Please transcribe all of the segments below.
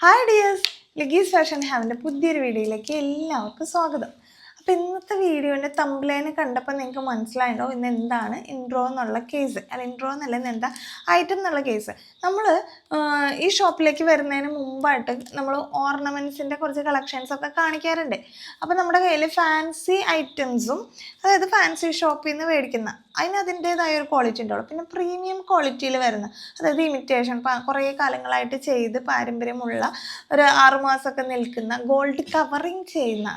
Hi dears ലഗീസ് fashion ഹാവിന്റെ പുതിയൊരു വീഡിയോയിലേക്ക് എല്ലാവർക്കും സ്വാഗതം. അപ്പോൾ ഇന്നത്തെ വീഡിയോന്റെ തമ്പ്ലൈന് കണ്ടപ്പോൾ നിങ്ങൾക്ക് മനസ്സിലായോ ഇന്ന് എന്താണ് ഇൻട്രോ എന്നുള്ള കേസ് അല്ല ഇൻട്രോ എന്നല്ല ഇന്ന് എന്താ ഐറ്റം എന്നുള്ള കേസ് നമ്മൾ ഈ ഷോപ്പിലേക്ക് വരുന്നതിന് മുമ്പായിട്ട് നമ്മൾ ഓർണമെന്റ്സിന്റെ കുറച്ച് കളക്ഷൻസൊക്കെ കാണിക്കാറുണ്ട്. അപ്പോൾ നമ്മുടെ കയ്യിൽ ഫാൻസി ഐറ്റംസും അതായത് ഫാൻസി ഷോപ്പിൽ നിന്ന് മേടിക്കുന്ന അതിന് അതിന്റേതായ ഒരു ക്വാളിറ്റി ഉണ്ടാവുള്ളൂ പിന്നെ പ്രീമിയം ക്വാളിറ്റിയിൽ വരുന്ന അതായത് ഇമിറ്റേഷൻ കുറേ കാലങ്ങളായിട്ട് ചെയ്ത് പാരമ്പര്യമുള്ള ഒരു ആറുമാസമൊക്കെ നിൽക്കുന്ന ഗോൾഡ് കവറിങ് ചെയ്യുന്ന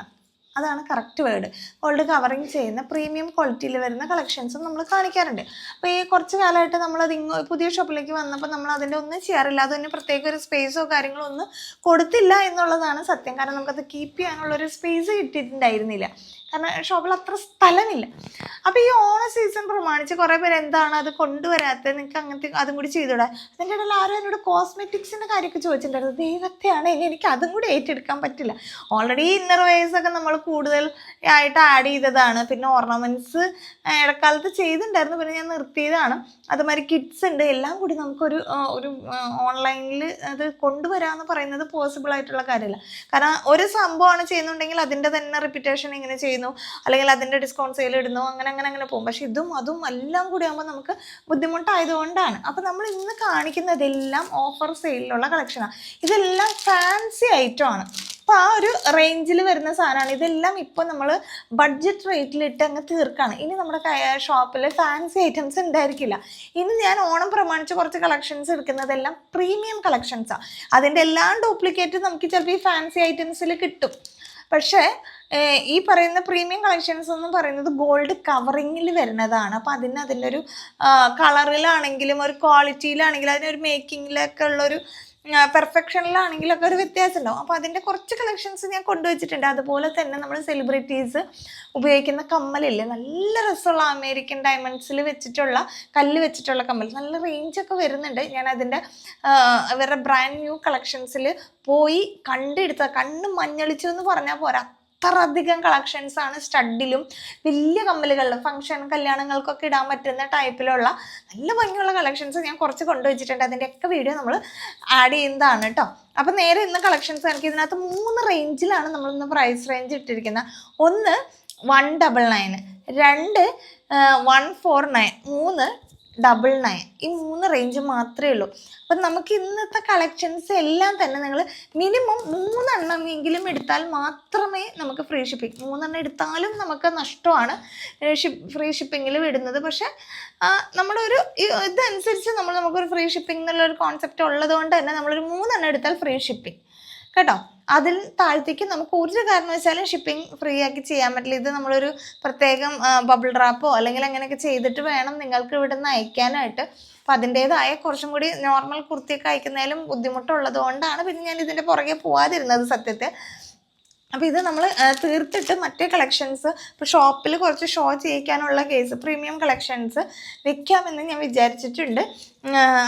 അതാണ് കറക്റ്റ് വേർഡ് ഗോൾഡ് കവറിങ് ചെയ്യുന്ന പ്രീമിയം ക്വാളിറ്റിയിൽ വരുന്ന കളക്ഷൻസും നമ്മൾ കാണിക്കാറുണ്ട്. അപ്പോൾ ഈ കുറച്ച് കാലമായിട്ട് നമ്മളത് പുതിയ ഷോപ്പിലേക്ക് വന്നപ്പോൾ നമ്മൾ അതിന്റെ ഒന്നും ചെയ്യാറില്ല. അതൊന്നും പ്രത്യേക ഒരു സ്പേസോ കാര്യങ്ങളോ ഒന്നും കൊടുത്തില്ല എന്നുള്ളതാണ് സത്യം. കാരണം നമുക്കത് കീപ്പ് ചെയ്യാനുള്ളൊരു സ്പേസ് കിട്ടിയിട്ടുണ്ടായിരുന്നില്ല. കാരണം ഷോപ്പിൽ അത്ര സ്ഥലമില്ല. അപ്പോൾ ഈ ഓണ സീസൺ പ്രമാണിച്ച് കുറേ പേര് എന്താണ് അത് കൊണ്ടുവരാത്തത് നിങ്ങൾക്ക് അങ്ങനത്തെ അതും കൂടി ചെയ്തുകൂടാ അതിന്റെ ഇടയിൽ ആരും എന്നോട് കോസ്മെറ്റിക്സിന്റെ കാര്യമൊക്കെ ചോദിച്ചിട്ടുണ്ടായിരുന്നു. ദൈവത്തെയാണ് ഇനി എനിക്ക് അതും കൂടി ഏറ്റെടുക്കാൻ പറ്റില്ല. ഓൾറെഡി ഇന്നർ ഒക്കെ നമ്മൾ കൂടുതൽ ആയിട്ട് ആഡ് ചെയ്തതാണ്. പിന്നെ ഓർണമെന്റ്സ് ഇടക്കാലത്ത് ചെയ്തിട്ടുണ്ടായിരുന്നു. പിന്നെ ഞാൻ നിർത്തിയതാണ്. അതുമാതിരി കിഡ്സ് ഉണ്ട്. എല്ലാം കൂടി നമുക്കൊരു ഒരു ഓൺലൈനിൽ അത് കൊണ്ടുവരാമെന്ന് പറയുന്നത് പോസിബിൾ ആയിട്ടുള്ള കാര്യമല്ല. കാരണം ഒരു സംഭവമാണ് ചെയ്യുന്നുണ്ടെങ്കിൽ അതിന്റെ തന്നെ റിപ്പിറ്റേഷൻ ഇങ്ങനെ ചെയ്യുന്നു അല്ലെങ്കിൽ അതിന്റെ ഡിസ്കൗണ്ട് സെയിൽ ഇടുന്നു അങ്ങനെ അങ്ങനെ അങ്ങനെ പോകും. പക്ഷേ ഇതും അതും എല്ലാം കൂടി ആകുമ്പോൾ നമുക്ക് ബുദ്ധിമുട്ടായതുകൊണ്ടാണ്. അപ്പോൾ നമ്മൾ ഇന്ന് കാണിക്കുന്നതെല്ലാം ഓഫർ സെയിലിലുള്ള കളക്ഷനാണ് ഇതെല്ലാം ഫാൻസി ഐറ്റം ആണ്. അപ്പോൾ ആ ഒരു റേഞ്ചിൽ വരുന്ന സാധനമാണ്. ഇതെല്ലാം ഇപ്പോൾ നമ്മൾ ബഡ്ജറ്റ് റേറ്റിലിട്ട് അങ്ങ് തീർക്കാണ്. ഇനി നമ്മുടെ ഷോപ്പിൽ ഫാൻസി ഐറ്റംസ് ഉണ്ടായിരിക്കില്ല. ഇനി ഞാൻ ഓണം പ്രമാണിച്ച് കുറച്ച് കളക്ഷൻസ് എടുക്കുന്നതെല്ലാം പ്രീമിയം കളക്ഷൻസാണ് അതിന്റെ എല്ലാം ഡ്യൂപ്ലിക്കേറ്റ് നമുക്ക് ചിലപ്പോൾ ഈ ഫാൻസി ഐറ്റംസിൽ കിട്ടും. പക്ഷേ ഈ പറയുന്ന പ്രീമിയം കളക്ഷൻസ് എന്ന് പറയുന്നത് ഗോൾഡ് കവറിങ്ങിൽ വരുന്നതാണ്. അപ്പോൾ അതിന് ഒരു കളറിലാണെങ്കിലും ഒരു ക്വാളിറ്റിയിലാണെങ്കിലും അതിനൊരു മേക്കിങ്ങിലൊക്കെ ഉള്ളൊരു പെർഫെക്ഷനിലാണെങ്കിലൊക്കെ ഒരു വ്യത്യാസം ഉണ്ടാവും അപ്പോൾ അതിന്റെ കുറച്ച് കളക്ഷൻസ് ഞാൻ കൊണ്ടുവച്ചിട്ടുണ്ട്. അതുപോലെ തന്നെ നമ്മൾ സെലിബ്രിറ്റീസ് ഉപയോഗിക്കുന്ന കമ്മലില്ലേ? നല്ല രസമുള്ള അമേരിക്കൻ ഡയമണ്ട്സിൽ വെച്ചിട്ടുള്ള കല്ല് വെച്ചിട്ടുള്ള കമ്മൽ. നല്ല റേഞ്ചൊക്കെ വരുന്നുണ്ട്. ഞാൻ അതിന്റെ ഇവരുടെ ബ്രാൻഡ് ന്യൂ കളക്ഷൻസിൽ പോയി കണ്ടെടുത്ത കണ്ണ് മഞ്ഞളിച്ചു എന്ന് പറഞ്ഞാൽ പോരാ. അത്രയധികം കളക്ഷൻസ് ആണ് സ്റ്റഡിലും വലിയ കമ്മലുകളിലും ഫംഗ്ഷൻ കല്യാണങ്ങൾക്കൊക്കെ ഇടാൻ പറ്റുന്ന ടൈപ്പിലുള്ള നല്ല ഭംഗിയുള്ള കളക്ഷൻസ് ഞാൻ കുറച്ച് കൊണ്ടുവച്ചിട്ടുണ്ട്. അതിന്റെയൊക്കെ വീഡിയോ നമ്മൾ ആഡ് ചെയ്യുന്നതാണ് കേട്ടോ അപ്പം നേരെ ഇന്ന് കളക്ഷൻസ് എനിക്ക് ഇതിനകത്ത് മൂന്ന് റേഞ്ചിലാണ് നമ്മളിന്ന് പ്രൈസ് റേഞ്ച് ഇട്ടിരിക്കുന്നത്. ഒന്ന് വൺ ഡബിൾ നയൻ രണ്ട് വൺ ഫോർ നയൻ മൂന്ന് ഡബിൾ നയൻ ഈ മൂന്ന് റേഞ്ച് മാത്രമേ ഉള്ളൂ. അപ്പം നമുക്ക് ഇന്നത്തെ കളക്ഷൻസ് എല്ലാം തന്നെ നിങ്ങൾ മിനിമം മൂന്നെണ്ണമെങ്കിലും എടുത്താൽ മാത്രമേ നമുക്ക് ഫ്രീ ഷിപ്പിംഗ് മൂന്നെണ്ണം എടുത്താലും നമുക്ക് നഷ്ടമാണ് ഷിപ്പ് ഫ്രീ ഷിപ്പിങ്ങിൽ വിടുന്നത്. പക്ഷേ നമ്മുടെ ഒരു ഇതനുസരിച്ച് നമ്മൾ നമുക്കൊരു ഫ്രീ ഷിപ്പിംഗ് എന്നുള്ളൊരു കോൺസെപ്റ്റ് ഉള്ളത് കൊണ്ട് തന്നെ നമ്മളൊരു മൂന്നെണ്ണം എടുത്താൽ ഫ്രീ ഷിപ്പിംഗ് കേട്ടോ? അതിൽ താഴത്തേക്ക് നമുക്ക് ഒരു കാരണവശാലും ഷിപ്പിംഗ് ഫ്രീ ആക്കി ചെയ്യാൻ പറ്റില്ല. ഇത് നമ്മളൊരു പ്രത്യേകം ബബിൾ റാപ്പോ അല്ലെങ്കിൽ അങ്ങനെയൊക്കെ ചെയ്തിട്ട് വേണം നിങ്ങൾക്ക് ഇവിടെ നിന്ന് അയക്കാനായിട്ട്. അപ്പം അതിന്റേതായ കുറച്ചും കൂടി നോർമൽ കുർത്തിയൊക്കെ അയക്കുന്നതിലും ബുദ്ധിമുട്ടുള്ളത് കൊണ്ടാണ് പിന്നെ ഞാൻ ഇതിന്റെ പുറകെ പോവാതിരുന്നത് സത്യത്തിൽ. അപ്പോൾ ഇത് നമ്മൾ തീർത്തിട്ട് മറ്റേ കളക്ഷൻസ് ഇപ്പോൾ ഷോപ്പിൽ കുറച്ച് ഷോ ചെയ്യിക്കാനുള്ള കേസ് പ്രീമിയം കളക്ഷൻസ് വെക്കാമെന്ന് ഞാൻ വിചാരിച്ചിട്ടുണ്ട്.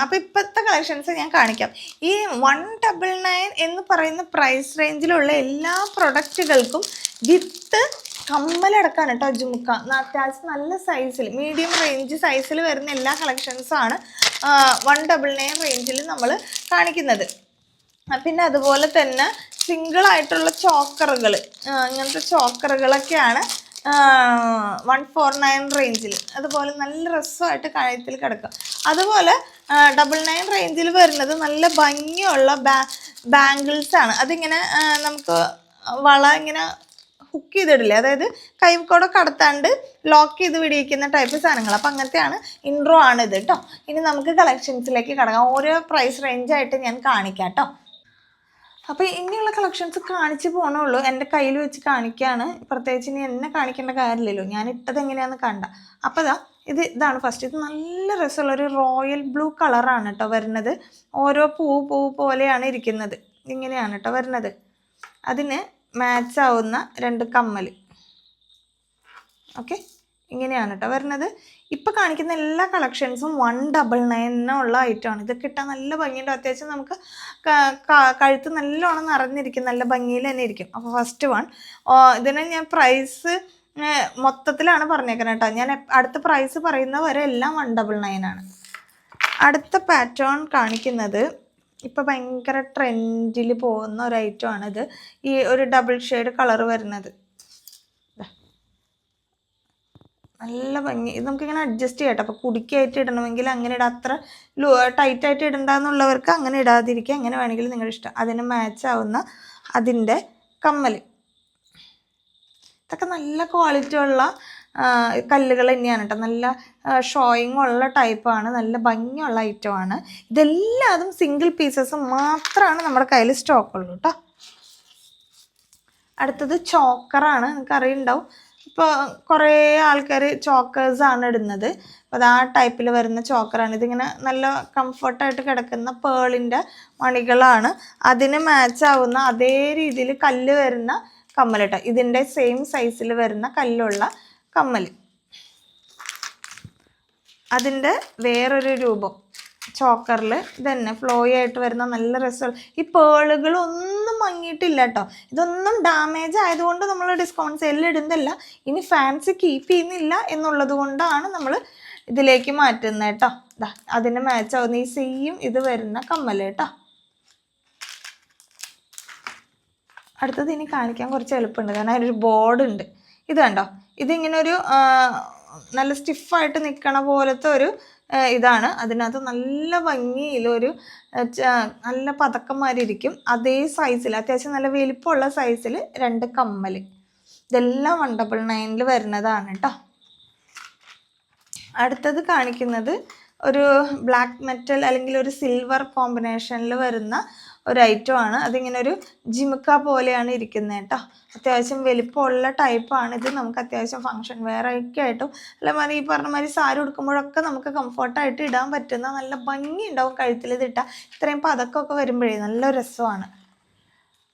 അപ്പോൾ ഇപ്പോഴത്തെ കളക്ഷൻസ് ഞാൻ കാണിക്കാം. ഈ വൺ ഡബിൾ നയൻ എന്ന് പറയുന്ന പ്രൈസ് റേഞ്ചിലുള്ള എല്ലാ പ്രൊഡക്റ്റുകൾക്കും വിത്ത് കമ്മലടക്കാണ് കേട്ടോ ജുമുക്ക. അത്യാവശ്യം നല്ല സൈസിൽ മീഡിയം റേഞ്ച് സൈസിൽ വരുന്ന എല്ലാ കളക്ഷൻസാണ് വൺ ഡബിൾ നയൻ റേഞ്ചിൽ നമ്മൾ കാണിക്കുന്നത്. പിന്നെ അതുപോലെ തന്നെ സിംഗിൾ ആയിട്ടുള്ള ചോക്കറുകൾ ഇങ്ങനത്തെ ചോക്കറുകളൊക്കെയാണ് വൺ ഫോർ നയൻ റേഞ്ചിൽ അതുപോലെ നല്ല രസമായിട്ട് കഴുത്തിൽ കിടക്കും അതുപോലെ ഡബിൾ നയൻ റേഞ്ചിൽ വരുന്നത് നല്ല ഭംഗിയുള്ള ബാ ബാംഗിൾസ് ആണ് അതിങ്ങനെ നമുക്ക് വള ഇങ്ങനെ ഹുക്ക് ചെയ്തിടില്ലേ? അതായത് കൈക്കൂടെ കടത്താണ്ട് ലോക്ക് ചെയ്ത് പിടിയിക്കുന്ന ടൈപ്പ് സാധനങ്ങൾ അപ്പം അങ്ങനത്തെയാണ് ഇൻട്രോ ആണ് ഇത് കേട്ടോ ഇനി നമുക്ക് കളക്ഷൻസിലേക്ക് കടക്കാം. ഓരോ പ്രൈസ് റേഞ്ചായിട്ട് ഞാൻ കാണിക്കാം കേട്ടോ അപ്പോൾ ഇനിയുള്ള കളക്ഷൻസ് കാണിച്ചു പോകണുള്ളൂ എന്റെ കയ്യിൽ വെച്ച് കാണിക്കുകയാണ് പ്രത്യേകിച്ച് ഇനി എന്നെ കാണിക്കേണ്ട കാര്യമില്ലല്ലോ. ഞാൻ ഇട്ടത് എങ്ങനെയാണെന്ന് കണ്ട. അപ്പോൾ ഇത് ഇതാണ് ഫസ്റ്റ് ഇത് നല്ല രസമുള്ള ഒരു റോയൽ ബ്ലൂ കളറാണ് കേട്ടോ വരുന്നത്. ഓരോ പൂ പൂ പോലെയാണ് ഇരിക്കുന്നത്. ഇങ്ങനെയാണ് കേട്ടോ വരുന്നത്. അതിന് മാച്ച് ആവുന്ന രണ്ട് കമ്മൽ ഓക്കെ ഇങ്ങനെയാണ് കേട്ടോ വരുന്നത്. ഇപ്പോൾ കാണിക്കുന്ന എല്ലാ കളക്ഷൻസും വൺ ഡബിൾ നയനുള്ള ഐറ്റമാണ് ഇത് കിട്ടാൻ നല്ല ഭംഗിയുണ്ട്. അത്യാവശ്യം നമുക്ക് കഴുത്ത് നല്ലോണം നിറഞ്ഞിരിക്കും. നല്ല ഭംഗിയിൽ തന്നെ ഇരിക്കും. അപ്പോൾ ഫസ്റ്റ് വൺ ഇതിന് ഞാൻ പ്രൈസ് മൊത്തത്തിലാണ് പറഞ്ഞേക്കുന്നത് കേട്ടോ ഞാൻ അടുത്ത പ്രൈസ് പറയുന്ന വരെ എല്ലാം വൺ ഡബിൾ നയൻ ആണ്. അടുത്ത പാറ്റേൺ കാണിക്കുന്നത് ഇപ്പോൾ ഭയങ്കര ട്രെൻഡിൽ പോകുന്ന ഒരു ഐറ്റമാണ് ഇത് ഈ ഒരു ഡബിൾ ഷെയ്ഡ് കളർ വരുന്നത്. നല്ല ഭംഗി. ഇത് നമുക്കിങ്ങനെ അഡ്ജസ്റ്റ് ചെയ്യാം കേട്ടോ. അപ്പോൾ കുടിക്കായിട്ട് ഇടണമെങ്കിൽ അങ്ങനെ ഇടാം അത്ര ലോ ടൈറ്റായിട്ട് ഇടണ്ടെന്നുള്ളവർക്ക് അങ്ങനെ ഇടാതിരിക്കുക. എങ്ങനെ വേണമെങ്കിലും നിങ്ങളുടെ ഇഷ്ടം. അതിന് മാച്ച് ആവുന്ന അതിന്റെ കമ്മൽ ഇതൊക്കെ നല്ല ക്വാളിറ്റി ഉള്ള കല്ലുകൾ തന്നെയാണ് കേട്ടോ. നല്ല ഷോയിങ് ഉള്ള ടൈപ്പാണ് നല്ല ഭംഗിയുള്ള ഐറ്റമാണ് ഇതെല്ലാതും സിംഗിൾ പീസസ് മാത്രമാണ് നമ്മുടെ കയ്യിൽ സ്റ്റോക്ക് ഉള്ളൂ കേട്ടോ. അടുത്തത് ചോക്കറാണ് നിങ്ങൾക്ക് അറിയുണ്ടാവും. ഇപ്പോൾ കുറേ ആൾക്കാർ ചോക്കേഴ്സാണ് ഇടുന്നത്. അപ്പോൾ അത് ആ ടൈപ്പിൽ വരുന്ന ചോക്കറാണ് ഇതിങ്ങനെ നല്ല കംഫർട്ടായിട്ട് കിടക്കുന്ന പേളിന്റെ മണികളാണ്. അതിന് മാച്ച് ആവുന്ന അതേ രീതിയിൽ കല്ല് വരുന്ന കമ്മൽ കേട്ടോ ഇതിന്റെ സെയിം സൈസിൽ വരുന്ന കല്ലുള്ള കമ്മൽ അതിന്റെ വേറൊരു രൂപം. ചോക്കറിൽ ഇതന്നെ ഫ്ലോ ആയിട്ട് വരുന്ന നല്ല റിസൾട്ട് ഈ പേളുകൾ ഒന്നും മങ്ങിയിട്ടില്ല കേട്ടോ ഇതൊന്നും ഡാമേജ് ആയതുകൊണ്ട് നമ്മൾ ഡിസ്കൗണ്ട് സെല്ലിൽ ഇടുന്നതല്ല ഇനി ഫാൻസി കീപ്പ് ചെയ്യുന്നില്ല എന്നുള്ളത് കൊണ്ടാണ് നമ്മൾ ഇതിലേക്ക് മാറ്റുന്നത് കേട്ടോ അതിന് മാച്ച് ആവുന്ന. ഈ സെയിം ഇത് വരുന്ന കമ്മൽ കേട്ടോ അടുത്തത് ഇനി കാണിക്കാൻ കുറച്ച് എളുപ്പമുണ്ട്. കാരണം അതിനൊരു ബോർഡ് ഉണ്ട് ഇത് കണ്ടോ? ഇതിങ്ങനെ ഒരു ആ, നല്ല സ്റ്റിഫായിട്ട് നിൽക്കണ പോലത്തെ ഒരു ഇതാണ്. അതിനകത്ത് നല്ല ഭംഗിയിലൊരു നല്ല പതക്കന്മാരിരിക്കും അതേ സൈസിൽ അത്യാവശ്യം നല്ല വലിപ്പമുള്ള സൈസിൽ രണ്ട് കമ്മൽ ഇതെല്ലാം വൺ ഡബിൾ നയനിൽ വരുന്നതാണ് കേട്ടോ അടുത്തത് കാണിക്കുന്നത് ഒരു ബ്ലാക്ക് മെറ്റൽ അല്ലെങ്കിൽ ഒരു സിൽവർ കോമ്പിനേഷനിൽ വരുന്ന ഒരു ഐറ്റം ആണ്. അതിങ്ങനെ ഒരു ജിമുക്ക പോലെയാണ് ഇരിക്കുന്നത് കേട്ടോ. അത്യാവശ്യം വലിപ്പമുള്ള ടൈപ്പാണ് ഇത്. നമുക്ക് അത്യാവശ്യം ഫങ്ഷൻ വെയർ ഒക്കെ ആയിട്ടും അല്ല ഈ പറഞ്ഞ മാതിരി സാരി ഉടുക്കുമ്പോഴൊക്കെ നമുക്ക് കംഫർട്ടായിട്ട് ഇടാൻ പറ്റുന്ന നല്ല ഭംഗി ഉണ്ടാവും കഴുത്തിൽ ഇത് ഇട്ടാൽ ഇത്രയും പതക്കമൊക്കെ വരുമ്പോഴേ നല്ല രസമാണ്.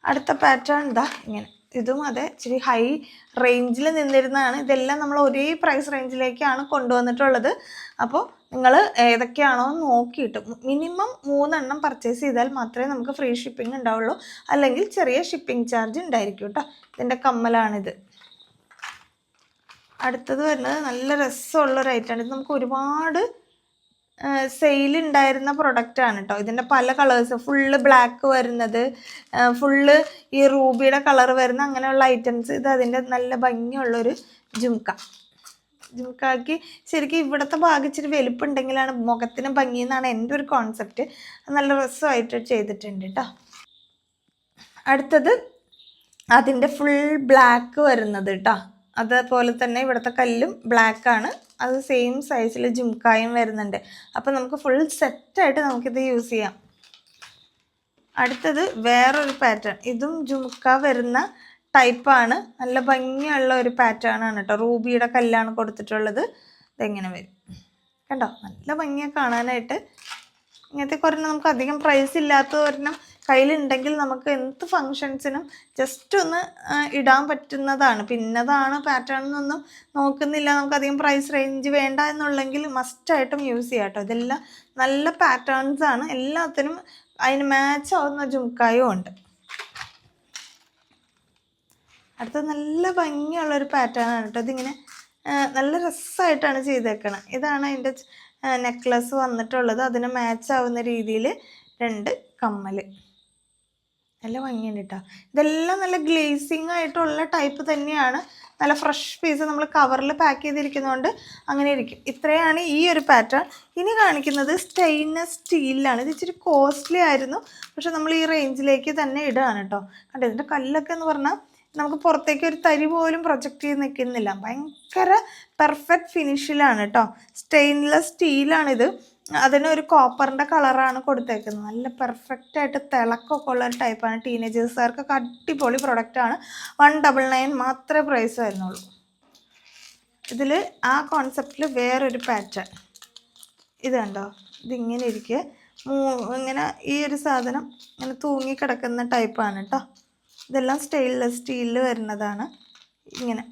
അടുത്ത പാറ്റേൺ എന്താ ഇങ്ങനെ. ഇതും അതെ ഇച്ചിരി ഹൈ റേഞ്ചിൽ നിന്നിരുന്നതാണ്. ഇതെല്ലാം നമ്മൾ ഒരേ പ്രൈസ് റേഞ്ചിലേക്കാണ് കൊണ്ടുവന്നിട്ടുള്ളത്. അപ്പോൾ നിങ്ങൾ ഏതൊക്കെയാണോ നോക്കിയിട്ട്. മിനിമം മൂന്നെണ്ണം പർച്ചേസ് ചെയ്താൽ മാത്രമേ നമുക്ക് ഫ്രീ ഷിപ്പിംഗ് ഉണ്ടാവുള്ളൂ. അല്ലെങ്കിൽ ചെറിയ ഷിപ്പിംഗ് ചാർജ് ഉണ്ടായിരിക്കും കേട്ടോ. ഇതിന്റെ കമ്മലാണിത്. അടുത്തത് വരുന്നത് നല്ല രസമുള്ള ഒരു ഐറ്റമാണ് ഇത് നമുക്ക് ഒരുപാട് സെയിൽ ഉണ്ടായിരുന്ന പ്രൊഡക്റ്റ് ആണ് കേട്ടോ. ഇതിന്റെ പല കളേഴ്സ് ഫുള്ള് ബ്ലാക്ക് വരുന്നത് ഫുള്ള് ഈ റൂബിയുടെ കളർ വരുന്ന അങ്ങനെയുള്ള ഐറ്റംസ് ഇത് അതിന്റെ നല്ല ഭംഗിയുള്ളൊരു ജുംക്ക ജുംക്കാക്ക് ശരിക്കും ഇവിടുത്തെ ഭാഗം ഇച്ചിരി വലുപ്പുണ്ടെങ്കിലാണ് മുഖത്തിന് ഭംഗി എന്നാണ് എന്റെ ഒരു കോൺസെപ്റ്റ് നല്ല രസമായിട്ട് ചെയ്തിട്ടുണ്ട് കേട്ടോ അടുത്തത് അതിന്റെ ഫുൾ ബ്ലാക്ക് വരുന്നത് കേട്ടോ അതേപോലെ തന്നെ ഇവിടുത്തെ കല്ലും ബ്ലാക്കാണ് അത് സെയിം സൈസിൽ ജുംക്കായും വരുന്നുണ്ട്. അപ്പോൾ നമുക്ക് ഫുൾ സെറ്റായിട്ട് നമുക്കിത് യൂസ് ചെയ്യാം. അടുത്തത് വേറൊരു പാറ്റേൺ ഇതും ജുംക്ക വരുന്ന ടൈപ്പാണ് നല്ല ഭംഗിയുള്ള ഒരു പാറ്റേൺ ആണ് കേട്ടോ റൂബിയുടെ കല്ലാണ് കൊടുത്തിട്ടുള്ളത്. ഇതെങ്ങനെ വരും? കണ്ടോ? നല്ല ഭംഗിയാണ് കാണാനായിട്ട്. ഇങ്ങനത്തെ കുറഞ്ഞ നമുക്ക് അധികം പ്രൈസ് ഇല്ലാത്ത ഒരെണ്ണം കയ്യിലുണ്ടെങ്കിൽ നമുക്ക് എന്ത് ഫങ്ഷൻസിനും ജസ്റ്റ് ഒന്ന് ഇടാൻ പറ്റുന്നതാണ്. പിന്നതാണ് പാറ്റേൺ എന്നൊന്നും നോക്കുന്നില്ല. നമുക്ക് അധികം പ്രൈസ് റേഞ്ച് വേണ്ട എന്നുള്ളെങ്കിൽ മസ്റ്റായിട്ടും യൂസ് ചെയ്യാം കേട്ടോ ഇതെല്ലാം നല്ല പാറ്റേൺസാണ് എല്ലാത്തിനും അതിന് മാച്ച് ആവുന്ന ജുംക്കായും ഉണ്ട്. അടുത്തത് നല്ല ഭംഗിയുള്ളൊരു പാറ്റേൺ ആണ് കേട്ടോ. ഇതിങ്ങനെ നല്ല രസമായിട്ടാണ് ചെയ്തേക്കണം. ഇതാണ് അതിന്റെ നെക്ലസ് വന്നിട്ടുള്ളത്. അതിന് മാച്ച് ആവുന്ന രീതിയിൽ രണ്ട് കമ്മൽ നല്ല ഭംഗിയുണ്ട് കേട്ടോ. ഇതെല്ലാം നല്ല ഗ്ലേസിങ് ആയിട്ടുള്ള ടൈപ്പ് തന്നെയാണ്. നല്ല ഫ്രഷ് പീസ് നമ്മൾ കവറിൽ പാക്ക് ചെയ്തിരിക്കുന്നതുകൊണ്ട് അങ്ങനെ ഇരിക്കും. ഇത്രയാണ് ഈ ഒരു പാറ്റേൺ ഇനി കാണിക്കുന്നത് സ്റ്റെയിൻലെസ് സ്റ്റീലിലാണ് ഇത് ഇച്ചിരി കോസ്റ്റ്ലി ആയിരുന്നു. പക്ഷെ നമ്മൾ ഈ റേഞ്ചിലേക്ക് തന്നെ ഇടുകയാണ് കേട്ടോ. കണ്ടോ? ഇതിന്റെ കല്ലൊക്കെ എന്ന് പറഞ്ഞാൽ നമുക്ക് പുറത്തേക്ക് ഒരു തരി പോലും പ്രൊജക്റ്റ് ചെയ്ത് നിൽക്കുന്നില്ല. ഭയങ്കര പെർഫെക്റ്റ് ഫിനിഷിലാണ് കേട്ടോ സ്റ്റെയിൻലെസ് സ്റ്റീലാണിത് അതിന് ഒരു കോപ്പറിന്റെ കളറാണ് കൊടുത്തേക്കുന്നത്. നല്ല പെർഫെക്റ്റ് ആയിട്ട് തിളക്കമൊക്കെ ഉള്ള ഒരു ടൈപ്പാണ് ടീനേജേഴ്സുകാർക്കൊക്കെ അടിപൊളി പ്രൊഡക്റ്റാണ് വൺ ഡബിൾ നയൻ മാത്രമേ പ്രൈസ് വരുന്നുള്ളൂ. ഇതിൽ ആ കോൺസെപ്റ്റിൽ വേറൊരു പാറ്റേൺ ഇത് കണ്ടോ? ഇതിങ്ങനെ ഇരിക്കുക ഇങ്ങനെ ഈ ഒരു സാധനം ഇങ്ങനെ തൂങ്ങിക്കിടക്കുന്ന ടൈപ്പാണ് കേട്ടോ ഇതെല്ലാം സ്റ്റെയിൻലെസ് സ്റ്റീലിൽ വരുന്നതാണ്. ഇങ്ങനെ.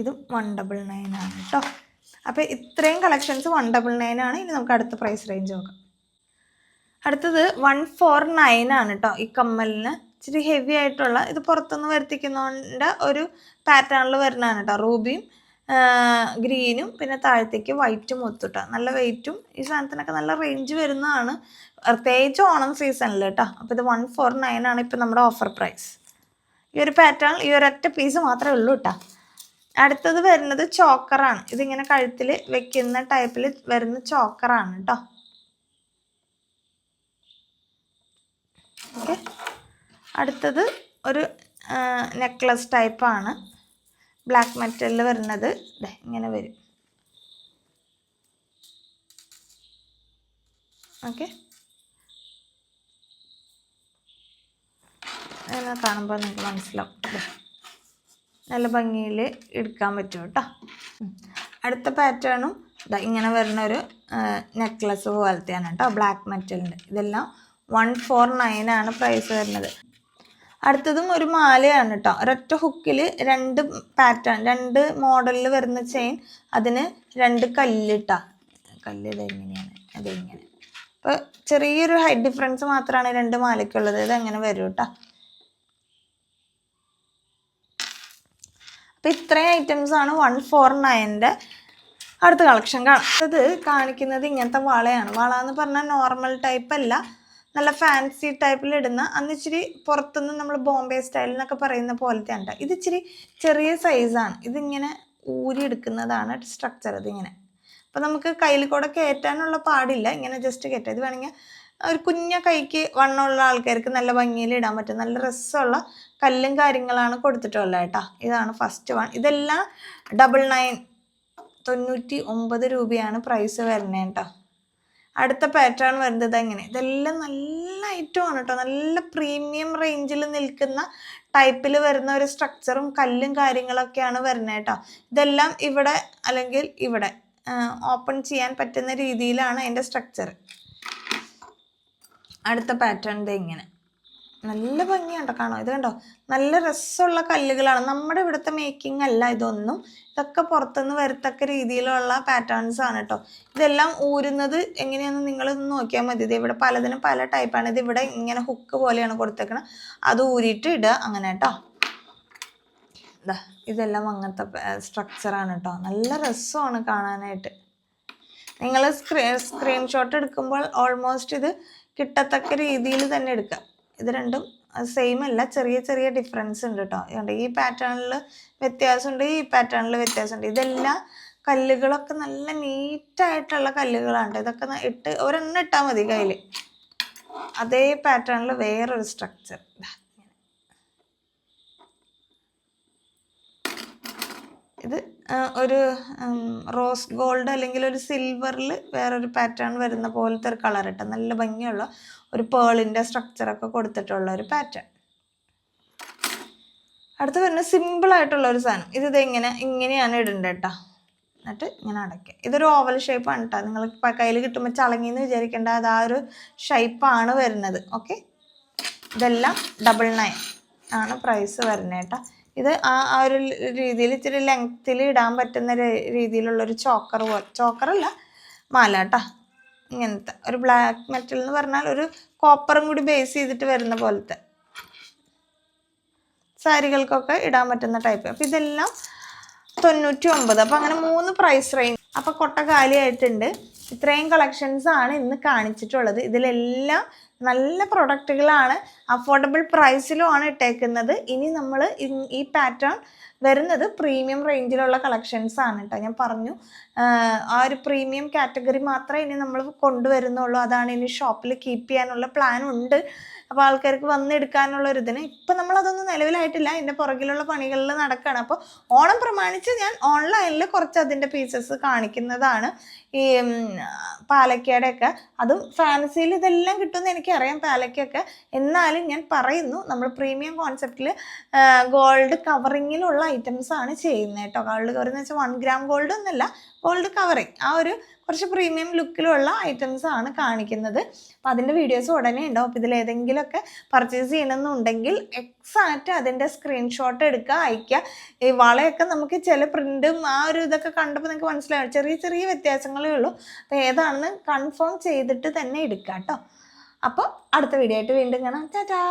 ഇതും വൺ ഡബിൾ നയൻ ആണ് കേട്ടോ അപ്പോൾ ഇത്രയും കളക്ഷൻസ് വൺ ഡബിൾ നയൻ ആണ്. ഇനി നമുക്ക് അടുത്ത പ്രൈസ് റേഞ്ച് നോക്കാം. അടുത്തത് വൺ ഫോർ നയൻ ആണ് കേട്ടോ ഈ കമ്മലിന്. ഇച്ചിരി ഹെവി ആയിട്ടുള്ള ഇത് പുറത്തുനിന്ന് വരുത്തിക്കുന്നതുകൊണ്ട് ഒരു പാറ്റേണിൽ വരുന്നതാണ് കേട്ടോ റൂബിയും ഗ്രീനും പിന്നെ താഴത്തേക്ക് വൈറ്റും ഒത്തുട്ടോ. നല്ല വെയിറ്റും ഈ സാധനത്തിനൊക്കെ നല്ല റേഞ്ച് വരുന്നതാണ്. പ്രത്യേകിച്ച് ഓണം സീസണിൽ കേട്ടോ അപ്പോൾ ഇത് വൺ ഫോർ നയൻ ആണ് ഇപ്പോൾ നമ്മുടെ ഓഫർ പ്രൈസ് ഈ ഒരു പാറ്റേൺ ഈ ഒരൊറ്റ പീസ് മാത്രമേ ഉള്ളൂ കേട്ടോ അടുത്തത് വരുന്നത് ചോക്കറാണ് ഇതിങ്ങനെ കഴുത്തിൽ വെക്കുന്ന ടൈപ്പിൽ വരുന്ന ചോക്കറാണ് കേട്ടോ ഓക്കെ അടുത്തത് ഒരു നെക്ലസ് ടൈപ്പാണ് ബ്ലാക്ക് മെറ്റലിൽ വരുന്നത്. ഇങ്ങനെ വരും. ഓക്കെ അങ്ങനെ കാണുമ്പോൾ നിങ്ങൾക്ക് മനസ്സിലാവും. നല്ല ഭംഗിയിൽ എടുക്കാൻ പറ്റും കേട്ടോ. അടുത്ത പാറ്റേണും ഇതാ ഇങ്ങനെ വരുന്ന ഒരു നെക്ലസ് പോലത്തെയാണ് കേട്ടോ ബ്ലാക്ക് മെറ്റലിന്റെ ഇതെല്ലാം വൺ ഫോർ നയൻ ആണ് പ്രൈസ് വരുന്നത്. അടുത്തതും ഒരു മാലയാണ് കേട്ടോ. ഒരൊറ്റ ഹുക്കിൽ രണ്ട് പാറ്റേൺ രണ്ട് മോഡലിൽ വരുന്ന ചെയിൻ അതിന് രണ്ട് കല്ലിട്ടാ കല്ല് ഇതെങ്ങനെയാണ്? അതെങ്ങനെ. അപ്പോൾ ചെറിയൊരു ഹൈറ്റ് ഡിഫറൻസ് മാത്രമാണ് രണ്ട് മാലയ്ക്കുള്ളത്. ഇത് അങ്ങനെ വരും കേട്ടോ? അപ്പോൾ ഇത്രയും ഐറ്റംസ് ആണ് വൺ ഫോർ നയന്റെ അടുത്ത കളക്ഷൻ കാണാം. അത് കാണിക്കുന്നത് ഇങ്ങനത്തെ വളയാണ്. വള എന്ന് പറഞ്ഞാൽ നോർമൽ ടൈപ്പ് അല്ല. നല്ല ഫാൻസി ടൈപ്പിൽ ഇടുന്ന അന്ന് ഇച്ചിരി പുറത്തുനിന്ന് നമ്മൾ ബോംബെ സ്റ്റൈൽ എന്നൊക്കെ പറയുന്ന പോലത്തെ ഉണ്ട് ഇത് ഇച്ചിരി ചെറിയ സൈസാണ് ഇതിങ്ങനെ ഊരി എടുക്കുന്നതാണ് സ്ട്രക്ചർ ഇതിങ്ങനെ അപ്പോൾ നമുക്ക് കയ്യിൽ കൂടെ കയറ്റാനുള്ള പാടില്ല. ഇങ്ങനെ ജസ്റ്റ് കയറ്റാം. ഇത് വേണമെങ്കിൽ ഒരു കുഞ്ഞ കൈക്ക് വണ്ണമുള്ള ആൾക്കാർക്ക് നല്ല ഭംഗിയിൽ ഇടാൻ പറ്റും. നല്ല രസമുള്ള കല്ലും കാര്യങ്ങളാണ് കൊടുത്തിട്ടുള്ളത് കേട്ടോ. ഇതാണ് ഫസ്റ്റ് വൺ ഇതെല്ലാം ഡബിൾ നയൻ തൊണ്ണൂറ്റി ഒമ്പത് രൂപയാണ് പ്രൈസ് വരുന്നത് കേട്ടോ. അടുത്ത പാറ്റേൺ വരുന്നത് എങ്ങനെ ഇതെല്ലാം നല്ല ഐറ്റമാണ് കേട്ടോ. നല്ല പ്രീമിയം റേഞ്ചിൽ നിൽക്കുന്ന ടൈപ്പിൽ വരുന്ന ഒരു സ്ട്രക്ചറും കല്ലും കാര്യങ്ങളൊക്കെയാണ് വരുന്നത് കേട്ടോ. ഇതെല്ലാം ഇവിടെ അല്ലെങ്കിൽ ഇവിടെ ഓപ്പൺ ചെയ്യാൻ പറ്റുന്ന രീതിയിലാണ് അതിന്റെ സ്ട്രക്ചർ അടുത്ത പാറ്റേൺ ഇത് ഇങ്ങനെ നല്ല ഭംഗിയുണ്ടോ കാണോ ഇത് കണ്ടോ? നല്ല രസമുള്ള കല്ലുകളാണ്. നമ്മുടെ ഇവിടുത്തെ മേക്കിംഗ് അല്ല ഇതൊന്നും. ഇതൊക്കെ പുറത്തുനിന്ന് വരത്തക്ക രീതിയിലുള്ള പാറ്റേൺസ് ആണ് കേട്ടോ ഇതെല്ലാം ഊരുന്നത് എങ്ങനെയാണെന്ന് നിങ്ങൾ നോക്കിയാൽ മതി. ഇത് ഇവിടെ പലതിനും പല ടൈപ്പാണ് ഇത് ഇവിടെ ഇങ്ങനെ ഹുക്ക് പോലെയാണ് കൊടുത്തേക്കണത്. അത് ഊരിയിട്ട് ഇടുക അങ്ങനെ കേട്ടോ ഇതാ ഇതെല്ലാം അങ്ങനത്തെ സ്ട്രക്ചറാണ് കേട്ടോ നല്ല രസമാണ് കാണാനായിട്ട്. നിങ്ങൾ സ്ക്രീൻ സ്ക്രീൻഷോട്ട് എടുക്കുമ്പോൾ ഓൾമോസ്റ്റ് ഇത് കിട്ടത്തക്ക രീതിയിൽ തന്നെ എടുക്കുക. ഇത് രണ്ടും സെയിം അല്ല. ചെറിയ ചെറിയ ഡിഫറൻസ് ഉണ്ട് കേട്ടോ ഈ പാറ്റേണിൽ വ്യത്യാസമുണ്ട് ഈ പാറ്റേണിൽ വ്യത്യാസമുണ്ട്. ഇതെല്ലാം കല്ലുകളൊക്കെ നല്ല നീറ്റായിട്ടുള്ള കല്ലുകളാണ് ഇതൊക്കെ ഇട്ട് ഒരെണ്ണം ഇട്ടാൽ മതി കയ്യിൽ അതേ പാറ്റേണിൽ വേറൊരു സ്ട്രക്ചർ ഇത് ഒരു റോസ് ഗോൾഡ് അല്ലെങ്കിൽ ഒരു സിൽവറിൽ വേറൊരു പാറ്റേൺ വരുന്ന പോലത്തെ ഒരു കളർ ഇട്ട നല്ല ഭംഗിയുള്ള ഒരു പേളിന്റെ സ്ട്രക്ചറൊക്കെ കൊടുത്തിട്ടുള്ള ഒരു പാറ്റേൺ അടുത്ത് സിമ്പിൾ ആയിട്ടുള്ള ഒരു സാധനം. ഇത് ഇങ്ങനെ ഇങ്ങനെയാണ് ഇടേണ്ടത് കേട്ടോ എന്നിട്ട് ഇങ്ങനെ അടയ്ക്കുക ഇതൊരു ഓവൽ ഷേപ്പാണ് കേട്ടോ നിങ്ങൾ കയ്യിൽ കിട്ടുമ്പോൾ ചളങ്ങി എന്ന് വിചാരിക്കേണ്ട. അത് ആ ഒരു ഷേപ്പാണ് വരുന്നത്. ഓക്കെ ഇതെല്ലാം ഡബിൾ നയൻ ആണ് പ്രൈസ് വരുന്നത് കേട്ടോ ഇത് ആ ആ ഒരു രീതിയിൽ ഇച്ചിരി ലെങ്ത്തിൽ ഇടാൻ പറ്റുന്ന രീതിയിലുള്ളൊരു ചോക്കർ പോലെ ചോക്കറല്ല മാല കേട്ടോ ഇങ്ങനത്തെ. ഒരു ബ്ലാക്ക് മെറ്റൽ എന്ന് പറഞ്ഞാൽ ഒരു കോപ്പറും കൂടി ബേസ് ചെയ്തിട്ട് വരുന്ന പോലത്തെ സാരികൾക്കൊക്കെ ഇടാൻ പറ്റുന്ന ടൈപ്പ് അപ്പോൾ ഇതെല്ലാം തൊണ്ണൂറ്റി ഒമ്പത് അപ്പോൾ അങ്ങനെ മൂന്ന് പ്രൈസ് റേഞ്ച് അപ്പോൾ കൊട്ട കാലിയായിട്ടുണ്ട് ഇത്രയും കളക്ഷൻസ് ആണ് ഇന്ന് കാണിച്ചിട്ടുള്ളത്. ഇതിലെല്ലാം നല്ല പ്രൊഡക്റ്റുകളാണ് അഫോർഡബിൾ പ്രൈസിലുമാണ് ഇട്ടേക്കുന്നത്. ഇനി നമ്മൾ ഈ പാറ്റേൺ വരുന്നത് പ്രീമിയം റേഞ്ചിലുള്ള കളക്ഷൻസ് ആണ് കേട്ടോ ഞാൻ പറഞ്ഞു ആ ഒരു പ്രീമിയം കാറ്റഗറി മാത്രമേ ഇനി നമ്മൾ കൊണ്ടുവരുന്നുള്ളൂ. അതാണ് ഇനി ഷോപ്പിൽ കീപ്പ് ചെയ്യാനുള്ള പ്ലാൻ ഉണ്ട്. അപ്പോൾ ആൾക്കാർക്ക് വന്നെടുക്കാനുള്ള ഒരു ഇതിന് ഇപ്പം നമ്മളതൊന്നും നിലവിലായിട്ടില്ല. എന്റെ പുറകിലുള്ള പണികളിൽ നടക്കുകയാണ് അപ്പോൾ ഓണം പ്രമാണിച്ച് ഞാൻ ഓൺലൈനിൽ കുറച്ച് അതിന്റെ പീസസ് കാണിക്കുന്നതാണ്. ഈ ഉം, പാലക്കയുടെ ഒക്കെ. അതും ഫാൻസിയിൽ ഇതെല്ലാം കിട്ടുമെന്ന് എനിക്കറിയാം പാലക്കൊക്കെ എന്നാലും ഞാൻ പറയുന്നു നമ്മൾ പ്രീമിയം കോൺസെപ്റ്റിൽ ഗോൾഡ് കവറിങ്ങിലുള്ള ഐറ്റംസ് ആണ് ചെയ്യുന്നത് കേട്ടോ. ഗോൾഡ് കവർ എന്ന് വെച്ചാൽ വൺ ഗ്രാം ഗോൾഡ് ഒന്നല്ല ഗോൾഡ് കവറിങ് ആ ഒരു കുറച്ച് പ്രീമിയം ലുക്കിലുള്ള ഐറ്റംസ് ആണ് കാണിക്കുന്നത്. അപ്പോൾ അതിന്റെ വീഡിയോസ് ഉടനെ ഉണ്ടാവും അപ്പോൾ ഇതിൽ ഏതെങ്കിലുമൊക്കെ പർച്ചേസ് ചെയ്യണമെന്നുണ്ടെങ്കിൽ എക്സാക്റ്റ് അതിന്റെ സ്ക്രീൻഷോട്ട് എടുക്കുക അയക്കുക. ഈ വളയൊക്കെ നമുക്ക് ചില പ്രിന്റും ആ ഒരു ഇതൊക്കെ കണ്ടപ്പോൾ നിങ്ങൾക്ക് മനസ്സിലാവും. ചെറിയ ചെറിയ വ്യത്യാസങ്ങളേ ഉള്ളൂ. അപ്പോൾ ഏതാണെന്ന് കൺഫേം ചെയ്തിട്ട് തന്നെ എടുക്കുക കേട്ടോ. അപ്പോൾ അടുത്ത വീഡിയോ ആയിട്ട് വീണ്ടും കാണാം. ടാറ്റാ